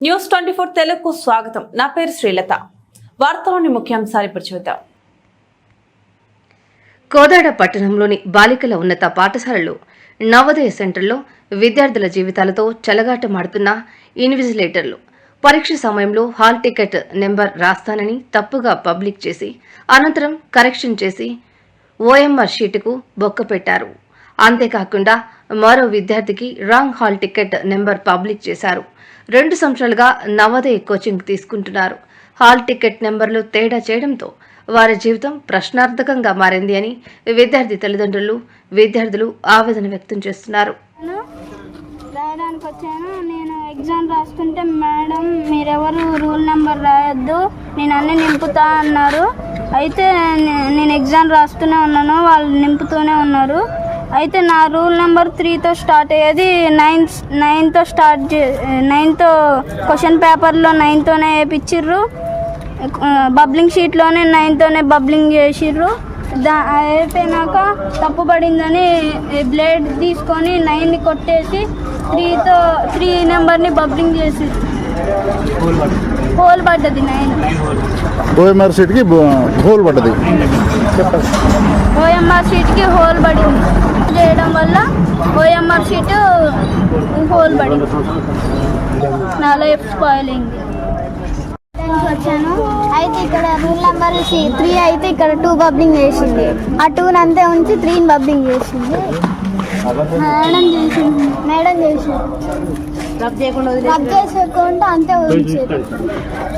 News twenty four తెలుగుకు స్వాగతం. నా పేరు శ్రీలత. వార్తలోని ముఖ్యాంశాలు ఇప్పుడు చూద్దాం. కోదాడ పట్టణంలోని బాలికల ఉన్నత పాఠశాలలో నవోదయ సెంటర్లో విద్యార్థుల జీవితాలతో చెలగాటమాడుతున్న ఇన్విజిలేటర్లు పరీక్ష సమయంలో హాల్ టికెట్ నెంబర్ రాస్తానని తప్పుగా పబ్లిక్ చేసి అనంతరం కరెక్షన్ చేసి ఓఎంఆర్ షీటుకు బొక్క పెట్టారు. అంతేకాకుండా మరో విద్యార్థికి wrong hall ticket number public చేశారు. రెండు సంవత్సరాలుగా నవోదయ కోచింగ్ తీసుకుంటున్నారు. హాల్ టికెట్ నెంబర్లు తేడా చేయడంతో వారి జీవితం ప్రశ్నార్థకంగా మారింది అని విద్యార్థి తల్లిదండ్రులు విద్యార్థులు ఆవేదన వ్యక్తం చేస్తున్నారు. రాయడానికి వచ్చాను. నేను ఎగ్జామ్ రాస్తుంటే మేడం మీరెవరు రూల్ నెంబర్ రాయొద్దు నేను అన్నీ నింపుతా అన్నారు. అయితే నేను ఎగ్జామ్ రాస్తూనే ఉన్నాను. వాళ్ళు నింపుతూనే ఉన్నారు. అయితే నా రూల్ నెంబర్ త్రీతో స్టార్ట్ అయ్యేది నైన్త్ నైన్తో స్టార్ట్ చే నైన్తో క్వశ్చన్ పేపర్లో నైన్తోనే వేయించిర్రు బబ్లింగ్ షీట్లోనే నైన్తోనే బబ్లింగ్ చేసిర్రు. దా అయిపోయినాక తప్పు పడిందని బ్లేడ్ తీసుకొని నైన్ని కొట్టేసి త్రీతో త్రీ నెంబర్ని బబ్లింగ్ చేసి హోల్ పడ్డది. నైన్. ఓఎంఆర్ సీట్కి హోల్ పడ్డది. ఓఎంఆర్ షీట్కి హోల్ పడింది. వల్ల ఓఎంఆర్ షీట్ హోల్ పడింది నా లైఫ్ స్పాయిల్ అయింది. వచ్చాను. అయితే ఇక్కడ రూల్ నెంబర్ త్రీ అయితే ఇక్కడ టూ బబ్లింగ్ చేసింది. ఆ టూ అంతే ఉంచి త్రీని బబ్లింగ్ చేసింది. మేడం చేసింది. మేడం చేసింది. రబ్ చేయకుండా అంతే ఉంచారు